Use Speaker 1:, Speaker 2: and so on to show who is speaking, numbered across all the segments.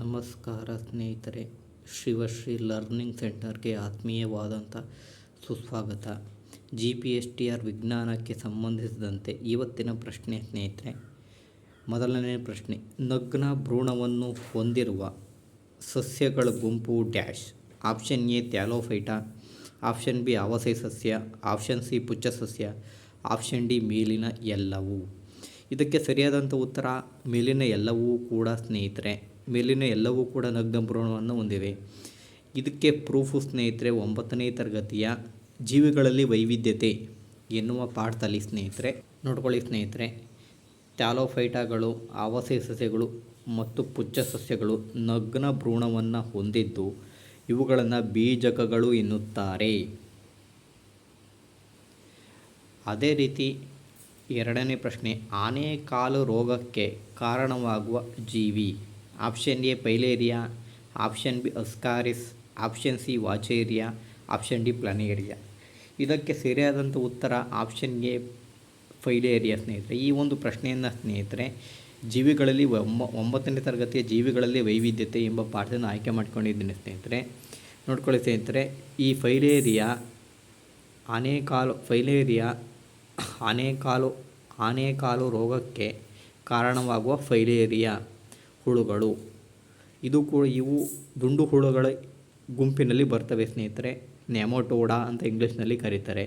Speaker 1: ನಮಸ್ಕಾರ ಸ್ನೇಹಿತರೆ ಶಿವಶ್ರೀ ಲರ್ನಿಂಗ್ ಸೆಂಟರ್ಗೆ ಆತ್ಮೀಯವಾದಂಥ ಸುಸ್ವಾಗತ. G P S T R ವಿಜ್ಞಾನಕ್ಕೆ ಸಂಬಂಧಿಸಿದಂತೆ ಇವತ್ತಿನ ಪ್ರಶ್ನೆ ಸ್ನೇಹಿತರೆ, ಮೊದಲನೇ ಪ್ರಶ್ನೆ. ನಗ್ನ ಭ್ರೂಣವನ್ನು ಹೊಂದಿರುವ ಸಸ್ಯಗಳ ಗುಂಪು dash. Option A thallophyta, option B ಆವಸೈ ಸಸ್ಯ, ಆಪ್ಷನ್ ಸಿ ಪುಚ್ಚ ಸಸ್ಯ, ಆಪ್ಷನ್ ಡಿ ಮೇಲಿನ ಎಲ್ಲವೂ. ಇದಕ್ಕೆ ಸರಿಯಾದಂಥ ಉತ್ತರ, ಮೇಲಿನ ಎಲ್ಲವೂ ಕೂಡ ಸ್ನೇಹಿತರೆ ಮೇಲಿನ ಎಲ್ಲವೂ ಕೂಡ ನಗ್ನ ಭ್ರೂಣವನ್ನು ಹೊಂದಿವೆ. ಇದಕ್ಕೆ ಪ್ರೂಫು ಸ್ನೇಹಿತರೆ, ಒಂಬತ್ತನೇ ತರಗತಿಯ ಜೀವಿಗಳಲ್ಲಿ ವೈವಿಧ್ಯತೆ ಎನ್ನುವ ಪಾಠದಲ್ಲಿ ಸ್ನೇಹಿತರೆ, ನೋಡ್ಕೊಳ್ಳಿ ಸ್ನೇಹಿತರೆ ಟ್ಯಾಲೋಫೈಟಾಗಳು ಆವಾಸಿ ಸಸ್ಯಗಳು ಮತ್ತು ಪುಚ್ಚ ಸಸ್ಯಗಳು ನಗ್ನ ಭ್ರೂಣವನ್ನು ಹೊಂದಿದ್ದು ಇವುಗಳನ್ನು ಬೀಜಕಗಳು ಎನ್ನುತ್ತಾರೆ. ಅದೇ ರೀತಿ ಎರಡನೇ ಪ್ರಶ್ನೆ, ಆನೆಕಾಲು ರೋಗಕ್ಕೆ ಕಾರಣವಾಗುವ ಜೀವಿ. Option A filaria option B ascaris option C wuchereria option D planaria ಇದಕ್ಕೆ ಸರಿಯಾದಂಥ ಉತ್ತರ ಆಪ್ಷನ್ ಎ ಫೈಲೇರಿಯಾ ಸ್ನೇಹಿತರೆ. ಈ ಒಂದು ಪ್ರಶ್ನೆಯನ್ನು ಸ್ನೇಹಿತರೆ, ಜೀವಿಗಳಲ್ಲಿ ಒಂಬ, ಒಂಬತ್ತನೇ ತರಗತಿಯ ಜೀವಿಗಳಲ್ಲಿ ವೈವಿಧ್ಯತೆ ಎಂಬ ಪಾಠವನ್ನು ಆಯ್ಕೆ ಮಾಡ್ಕೊಂಡಿದ್ದೀನಿ ಸ್ನೇಹಿತರೆ. ನೋಡ್ಕೊಳ್ಳಿ ಸ್ನೇಹಿತರೆ, ಈ ಫೈಲೇರಿಯಾ ಆನೆಕಾಲು ಫೈಲೇರಿಯಾ ಆನೆಕಾಲು ಆನೆಕಾಲು ರೋಗಕ್ಕೆ ಕಾರಣವಾಗುವ ಫೈಲೇರಿಯಾ ಹುಳುಗಳು. ಇದು ಕೂಡ ಇವು ದುಂಡು ಹುಳುಗಳ ಗುಂಪಿನಲ್ಲಿ ಬರ್ತವೆ ಸ್ನೇಹಿತರೆ. ನೆಮೋಟೋಡಾ ಅಂತ ಇಂಗ್ಲೀಷ್ನಲ್ಲಿ ಕರೀತಾರೆ.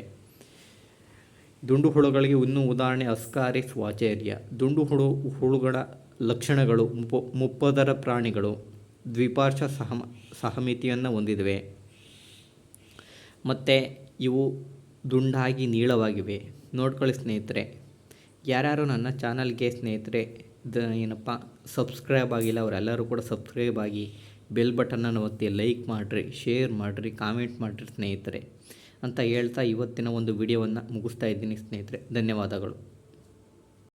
Speaker 1: ದುಂಡು ಹುಳುಗಳಿಗೆ ಇನ್ನೂ ಉದಾಹರಣೆ ಅಸ್ಕಾರಿಸ್ ವಾಚೇರಿಯಾ. ದುಂಡು ಹುಳು, ಹುಳುಗಳ ಲಕ್ಷಣಗಳು ಮುಪ ಮುಪ್ಪದರ ಪ್ರಾಣಿಗಳು ದ್ವಿಪಾರ್ಶ್ವ ಸಹಮ, ಸಹಮಿತಿಯನ್ನು ಹೊಂದಿವೆ ಮತ್ತು ಇವು ದುಂಡಾಗಿ ನೀಳವಾಗಿವೆ. ನೋಡ್ಕೊಳ್ಳಿ ಸ್ನೇಹಿತರೆ. ಯಾರ್ಯಾರು ನನ್ನ ಚಾನಲ್ಗೆ ಸ್ನೇಹಿತರೆ ದ ಏನಪ್ಪ ಸಬ್ಸ್ಕ್ರೈಬ್ ಆಗಿಲ್ಲ, ಅವರೆಲ್ಲರೂ ಕೂಡ ಸಬ್ಸ್ಕ್ರೈಬ್ ಆಗಿ ಬೆಲ್ ಬಟನನ್ನು ಒತ್ತಿ ಲೈಕ್ ಮಾಡಿರಿ ಶೇರ್ ಮಾಡಿರಿ ಕಾಮೆಂಟ್ ಮಾಡಿರಿ ಸ್ನೇಹಿತರೆ. ಅಂತ ಹೇಳ್ತಾ ಇವತ್ತಿನ ಒಂದು ವಿಡಿಯೋವನ್ನು ಮುಗಿಸ್ತಾ ಇದ್ದೀನಿ ಸ್ನೇಹಿತರೆ. ಧನ್ಯವಾದಗಳು.